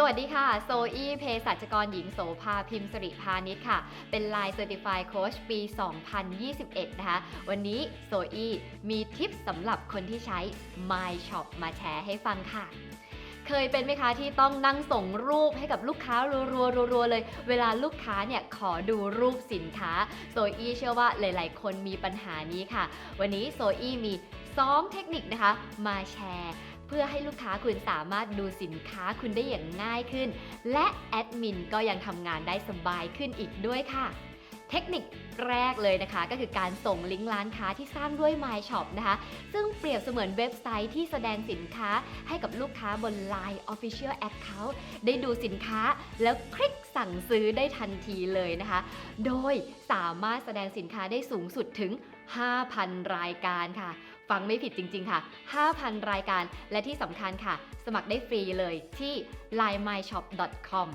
สวัสดีค่ะ โซอี้เภสัชกรหญิงโสภาพิมพ์สริพาณิชย์ค่ะ เป็น Line Certified Coach ปี 2021 นะคะ วันนี้โซอี้มีทิปสำหรับคนที่ใช้ My Shop มาแชร์ให้ฟังค่ะเคยเป็นไหมคะที่ต้องนั่งส่งรูปให้กับลูกค้ารัวๆรัวๆเลย เวลาลูกค้าเนี่ยขอดูรูปสินค้าโซอี้เชื่อว่าหลายๆ คนมีปัญหานี้ค่ะ วันนี้โซอี้มีซ้อมเทคนิคนะคะ มาแชร์ เพื่อให้ลูกค้าคุณสามารถดูสินค้าคุณได้อย่างง่ายขึ้น และแอดมินก็ยังทำงานได้สบายขึ้นอีกด้วยค่ะ เทคนิคแรกเลยนะคะ ก็คือการส่งลิงก์ร้านค้าที่สร้างด้วย My Shop นะคะ ซึ่งเปรียบเสมือนเว็บไซต์ที่แสดงสินค้าให้กับลูกค้าบน Line Official Account ได้ดูสินค้าแล้วคลิกสั่งซื้อได้ทันทีเลยนะคะ โดยสามารถแสดงสินค้าได้สูงสุดถึง 5,000 รายการค่ะ ฟังไม่ผิดจริง ๆ ค่ะ 5,000 รายการและที่สำคัญค่ะ สมัครได้ฟรีเลยที่ linemyshop.com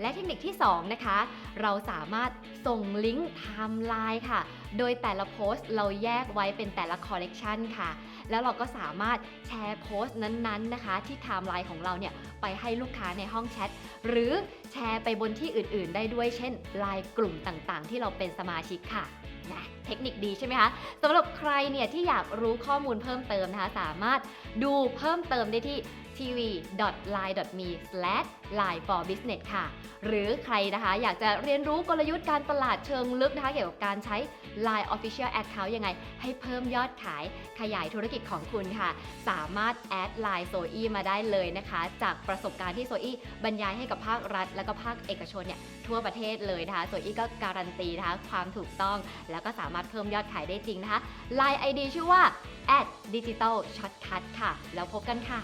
และเทคนิคที่ 2 นะคะ เราสามารถส่งลิงก์ไทม์ไลน์ค่ะ โดยแต่ละโพสต์เราแยกไว้เป็นแต่ละคอลเลกชันค่ะ แล้วเราก็สามารถแชร์โพสต์นั้นๆนะคะ ที่ไทม์ไลน์ของเราเนี่ยไปให้ลูกค้าในห้องแชทหรือแชร์ไปบนที่อื่นๆ ได้ด้วยเช่นไลน์กลุ่มต่างๆ ที่เราเป็นสมาชิกค่ะนะเทคนิคดีใช่ไหมคะสำหรับใครเนี่ยที่อยากรู้ข้อมูลเพิ่มเติมนะคะ สามารถดูเพิ่มเติมได้ที่ tv.line.me/line for business ค่ะ หรือใครนะคะอยากจะเรียนรู้กลยุทธ์การตลาดเชิงลึกนะคะเกี่ยวกับการใช้ Line Official Account ยังไง ให้เพิ่มยอดขายขยายธุรกิจของคุณค่ะ สามารถแอดไลน์โซอีมาได้เลยนะคะ จากประสบการณ์ที่โซอีบรรยายให้กับภาครัฐ และก็ภาคเอกชนเนี่ยทั่วประเทศเลยนะคะโซอีก็การันตีนะคะความถูกต้อง แล้วก็สามารถเพิ่มยอดขายได้จริงนะคะ Line ID ชื่อว่า digital shortcut ค่ะ แล้วพบกันค่ะ